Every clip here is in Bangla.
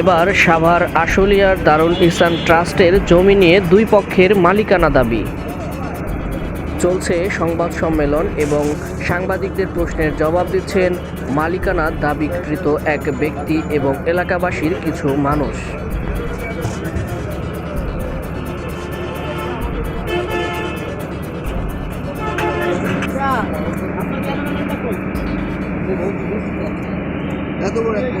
এবার সাভার আশুলিয়ার দারুল ইহসান ট্রাস্টের জমি নিয়ে দুই পক্ষের মালিকানা দাবি। চলছে সংবাদ সম্মেলন এবং সাংবাদিকদের প্রশ্নের জবাব দিচ্ছেন মালিকানা দাবিকৃত এক ব্যক্তি এবং এলাকাবাসীর কিছু মানুষ। এত বড় একটা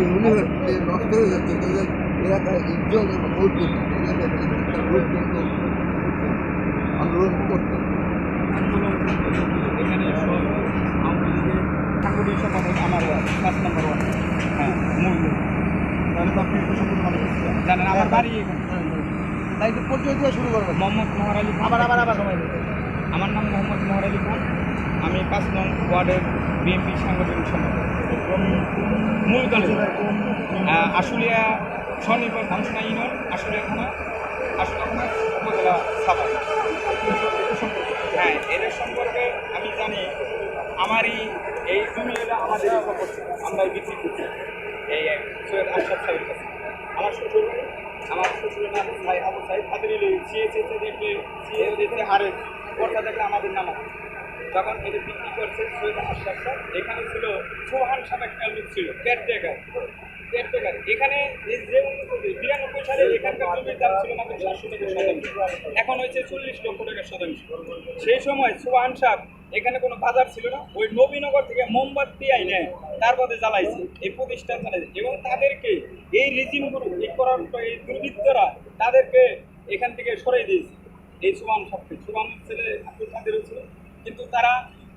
নষ্ট হয়ে যাচ্ছে তাদের এলাকার ইজ্জত এবং ঐক্য আন্দোলন করতে এখানে সব আওয়ামী লীগের ঠাকুরের সম্পাদক আমার ওয়ার্ড পাঁচ নম্বর ওয়ার্ড হ্যাঁ মূল তাহলে তো আপনি। জানেন আমার বাড়ি তাই তো পরিচয় দিয়ে শুরু করবেন। মোহাম্মদ মহার আলী আবার আবার আবার। সময় দেবে আমার নাম মোহাম্মদ মহার আলী খান। আমি পাঁচ নং ওয়ার্ডের বিএনপি সাংগঠনিক সম্পাদক। মূল দলে আশুলিয়া স্বনির্ভর ধামসোনা ইউনিয়ন, আশুলিয়া থানা আশুলিয়া থানা উপজেলা সাভার। হ্যাঁ এদের সম্পর্কে আমি জানি আমারই এই জমি হলো আমাদের আমরা বিক্রি করছি। এই সৈয়দ আশরাফ সাহেবের কাছে। আমার শ্বশুর, আমার শ্বশুরের নাম ভাই আবু সাহেব তাদের সিএসএসে দেখলে সিএসএসে হারে ওটা দেখলে আমাদের নাম আছে। যখন এটা বিক্রি করছে সৈয়দ আশরাফ সাহেব এখানে ছিল সোহান সাহেব একটা লোক ছিল কেয়ারটেকার কেয়ারটেকার এখানে যে বিরানব্বই সালে এখানকার জমির দাম ছিল মাত্র টাকা শতাংশ। এখন হয়েছে চল্লিশ লক্ষ টাকা শতাংশ। সেই সময় সোহান সাহেব, এখানে কোনো বাজার ছিল না, ওই নবীনগর থেকে মোমবাতি আইনে তার পথে জ্বালাইছে এই প্রতিষ্ঠান এবং তাদেরকে এই রিজিমগুলো এই করার এই দুর্বৃত্তরা তাদেরকে এখান থেকে সরাই দিয়েছে। এই সুমান সাহেবকে সুমান ছেলে আব্দুল কাদেরও ছিল কিন্তু তারা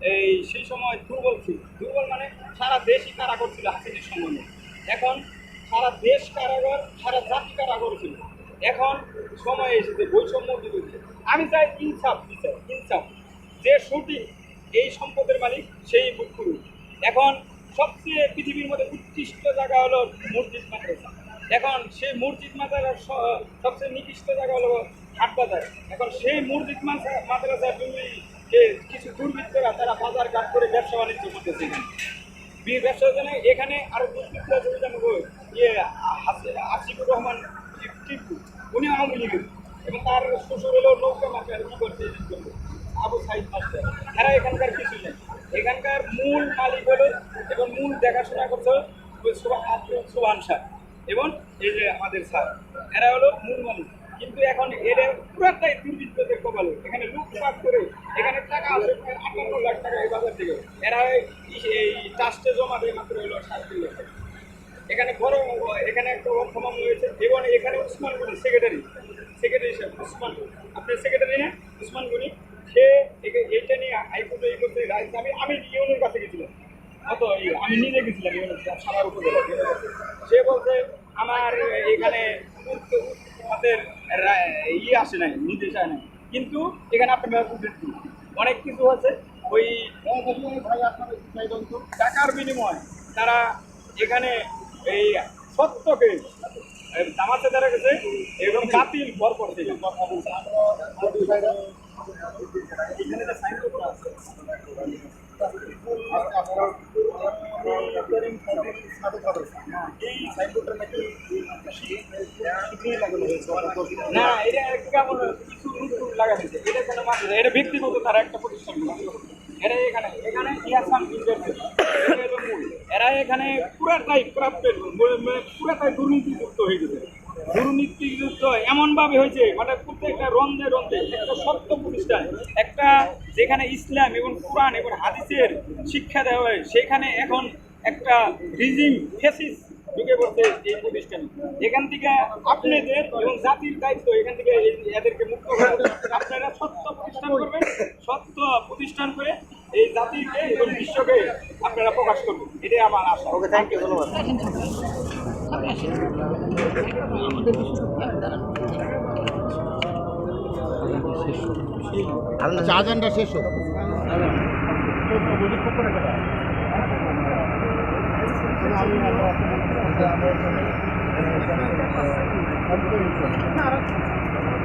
এই, সেই সময় দুর্বল ছিল। দুর্বল মানে সারা দেশই কারাগর ছিল হাসিনের সম্বন্ধে। এখন সারা দেশ কারাগর, সারা জাতি কারাগর ছিল। এখন সময় এসেছে বৈষম্য বিরুদ্ধে আমি চাই ইনসাফ বিচার ইনসাফ। যে সঠিক এই সম্পদের মালিক, সেই মুখ এখন সবচেয়ে পৃথিবীর মধ্যে উৎকৃষ্ট জায়গা হলো মসজিদ মাদ্রাসা। এখন সেই মসজিদ মাদ্রাসার সবচেয়ে নিকৃষ্ট জায়গা হলো হাট বাজার। এখন সেই মসজিদ মাদ্রা- মাদ্রাসার জন্য যে কিছু দুর্বৃত্তরা তারা বাজার ঘাট করে ব্যবসা বাণিজ্য করতেছে। এখানে বি- ব্যবসার জন্য এখানে আরও দুর্বৃত্ত আছে ওই যেমন ওই ইয়ে আসিফুর রহমান টিপু, উনি আওয়ামী লীগের। এবং তার শ্বশুর হলো নৌকা মাফিয়া কি করছে আবু সাইদ মাস্টার। এরা এখানকার কিছু নেই। এখানকার মূল মালিক হলো এবং মূল দেখাশোনা করছে আব্দুল সুবান এবং এই যে আমাদের স্যার। এরা হলো মূল মালিক। কিন্তু এখন এরা পুরাটাই দুর্বৃত্তদের কপালে। এখানে লুটপাট করে এখানে টাকা আছে প্রায় আটান্ন লাখ টাকা এই বাজার থেকে এরা এই- এই ট্রাস্টে জমা দেয় মাত্র হলো সাত তিন লাখ টাকা। এখানে বড় এখানে একটা মামলা হয়েছে। এবং এখানে উসমান গনি সেক্রেটারি সেক্রেটারি সাহেব উসমান আপনার সেক্রেটারি না? উসমান গনি। সে এইটা নিয়ে হাইকোর্টে এই করতে আমি আমি ইউনের কাছে গেছিলাম। অত এই- আমি নিজে গেছিলাম ইউনের উপজেলা সে বলছে আমার এখানে আমাদের ইয়ে আসে নাই নির্দেশ আসে নাই। কিন্তু এখানে আপনার অনেক কিছু আছে ওই টাকার বিনিময় তারা এখানে এই সত্যকে জামাতে তারা গেছে এবং বাতিল ভর করছে এটা কেমন কিছু এটা। এটা তারা একটা প্রতিষ্ঠান এরা এখানে এখানে ইন্ডাস্ট্রি এরা এখানে পুরাটাই ক্রাফটেড পুরাটাই দুর্নীতিযুক্ত হয়ে গেছে। দুর্নীতিযুক্ত এমনভাবে হয়েছে মানে প্রত্যেকটা রন্ধে রন্ধে, একটা সত্য প্রতিষ্ঠান, একটা যেখানে ইসলাম এবং কোরআন এবং হাদিসের শিক্ষা দেওয়া হয়, সেখানে এখন একটা রিজিম ফেসিস ঢুকে পড়ছে এই প্রতিষ্ঠান। এখান থেকে আপনাদের এবং জাতির দায়িত্ব, এখান থেকে এদেরকে মুক্ত করা আপনারা সত্য প্রতিষ্ঠান করবেন, সত্য প্রতিষ্ঠান করে এই জাতিকে এবং বিশ্বকে আপনারা প্রকাশ করবেন এটাই আমার আশা। ওকে থ্যাংক ইউ ধন্যবাদ। আচ্ছা আজানটা শেষ হোক।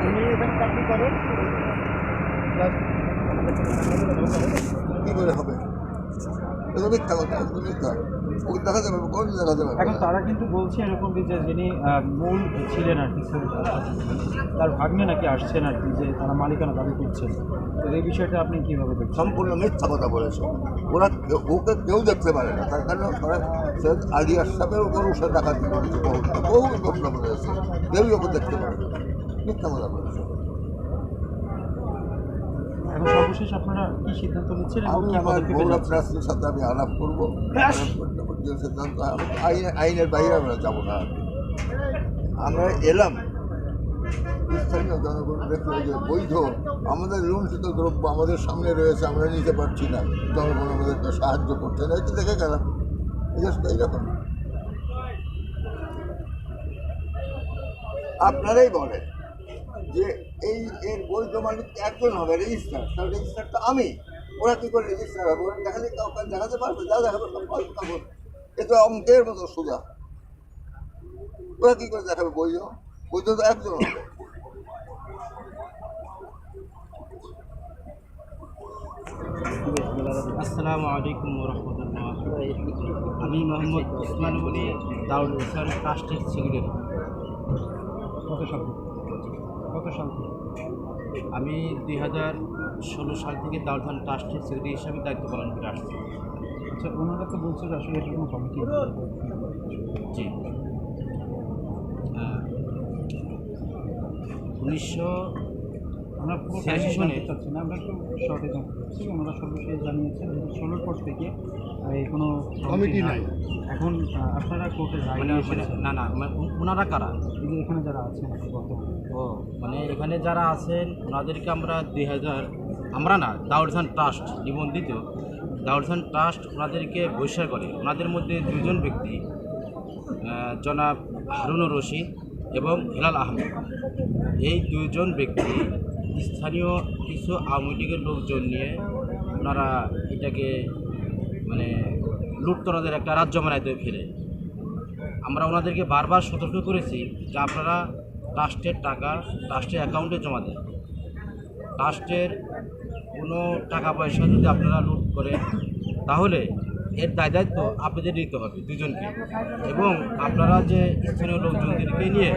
উনি এখানে চাকরি করেন। কি করে হবে? এগুলো মিথ্যা কথা এগুলো মিথ্যা। ওকে দেখাতে পারব কোন দেখাতে পারব এখন তারা কিন্তু বলছে এরকম যে যিনি মূল ছিলেন আর কি তার ভাগ্নে নাকি আসছেন আর কি যে তারা মালিকানা দাবি করছেন। তো এই বিষয়টা আপনি কীভাবে দেখছেন? সম্পূর্ণ মিথ্যা কথা বলেছে। ওরা ওকে কেউ দেখতে পারে না। তার কারণে সৈয়দ আলী আশরাফের উপর উষা করেছে বহু বহু ঘটনা বলেছে কেউই ওকে দেখতে পারে না। মিথ্যা কথা বলেছে। এখন সর্বশেষ আপনারা কি সিদ্ধান্ত নিচ্ছেন এবং আমি আমার গৌরব? রাষ্ট্রের সাথে আমি আলাপ করব। সিদ্ধান্ত আইনের বাইরে আমরা যাব না আমরা এলাম। স্থানীয় জনগণ দেখল যে বৈধ। আমাদের লুণ্ঠিত দ্রব্য আমাদের সামনে রয়েছে আমরা নিতে পারছি না। জনগণ আমাদেরকে সাহায্য করছে না। এটা দেখে গেলাম। জাস্ট এইরকম। আপনারাই বলেন যে এই এর বৈধ মালিক একজন হবে রেজিস্টার তার রেজিস্টার তো আমি। ওরা কী করে রেজিস্টার হবে? ওরা দেখালে কাউকে দেখাতে পারবে, যা দেখাবে সব কাগজ এ তো অঙ্কের মতো সোজা। ওরা কী করে দেখাবে বৈধ? বৈধ তো একজন হবে। আসসালামু আলাইকুম রহমতুল্লাহ আমি মোহাম্মদ উসমান বলি দাউদ ইসলাম ট্রাস্টের সেক্রেটারি সাল থেকে? আমি দুই হাজার ষোলো সাল থেকে দাউধান ট্রাস্টের সেক্রেটারি হিসাবে দায়িত্ব পালন করে আসছি। আচ্ছা ওনারা তো বলছে যে আসলে এটা কোনো কমিটি জি। উনিশশো আমরা পুরো ছিয়াশি কাহিনী চাচ্ছি না। আমরা একটু শর্টে জানতে চাচ্ছি ওনারা সর্বশেষ জানিয়েছেন ষোলোর পর থেকে কোনো কমিটি নাই। এখন আপনারা কোর্টের রায় মানে না না মানে ওনারা কারা? এখানে যারা আছেন বর্তমানে। ও মানে এখানে যারা আছেন ওনাদেরকে আমরা দুই হাজার আমরা না দাউরখান ট্রাস্ট নিবন্ধিত। দাউরখান ট্রাস্ট ওনাদেরকে বহিষ্কার করে। ওনাদের মধ্যে দুজন ব্যক্তি জনাব হারুনুর রশিদ এবং হেলাল আহমেদ। এই দুইজন ব্যক্তি স্থানীয় কিছু আওয়ামী লীগের লোকজন নিয়ে ওনারা এটাকে মানে লুটতরাদের একটা রাজ্য বানাইতে ফেলে আমরা ওনাদেরকে বারবার সতর্ক করেছি যে আপনারা ট্রাস্টের টাকা ট্রাস্টের অ্যাকাউন্টে জমা দেন। ট্রাস্টের কোনো টাকা পয়সা যদি আপনারা লুট করেন, তাহলে এর দায় দায়িত্ব আপনাদের নিতে হবে দুজনকে। এবং আপনারা যে স্থানীয় লোকজনদেরকে নিয়ে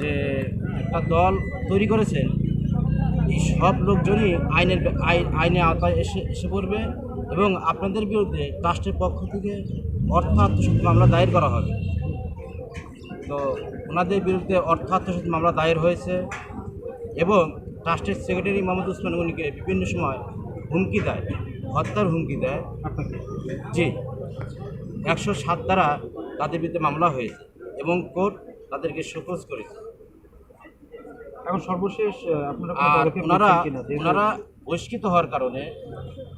যে একটা দল তৈরি করেছেন সব লোকজনই আইনের আইন আইনের আওতায় এসে এসে পড়বে এবং আপনাদের বিরুদ্ধে ট্রাস্টের পক্ষ থেকে অর্থ আত্মসাৎ মামলা দায়ের করা হবে। তো ওনাদের বিরুদ্ধে অর্থ আত্মসাৎ মামলা দায়ের হয়েছে এবং ট্রাস্টের সেক্রেটারি মোহাম্মদ উসমান গনিকে বিভিন্ন সময় হুমকি দেয়, হত্যার হুমকি দেয়। জি, একশো সাত দ্বারা তাদের বিরুদ্ধে মামলা হয়েছে এবং কোর্ট তাদেরকে শোকজ করেছে। এখন সর্বশেষ আপনারা আর ওনারা বহিষ্কৃত হওয়ার কারণে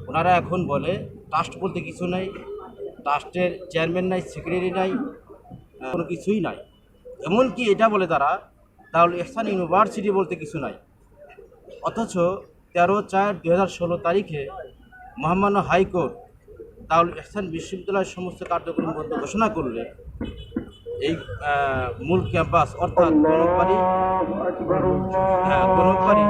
ওনারা এখন বলে ট্রাস্ট বলতে কিছু নাই ট্রাস্টের চেয়ারম্যান নাই সেক্রেটারি নাই কোনো কিছুই নাই। এমনকি এটা বলে তারা তাহলে এহসান ইউনিভার্সিটি বলতে কিছু নাই। অথচ তেরো চার দু হাজার ষোলো তারিখে মহামান্য হাইকোর্ট তাহলে এহসান বিশ্ববিদ্যালয়ের সমস্ত কার্যক্রম বন্ধ ঘোষণা করলে এই মূল ক্যাম্পাস অর্থাৎ গণবাড়ি হ্যাঁ গণবাড়ি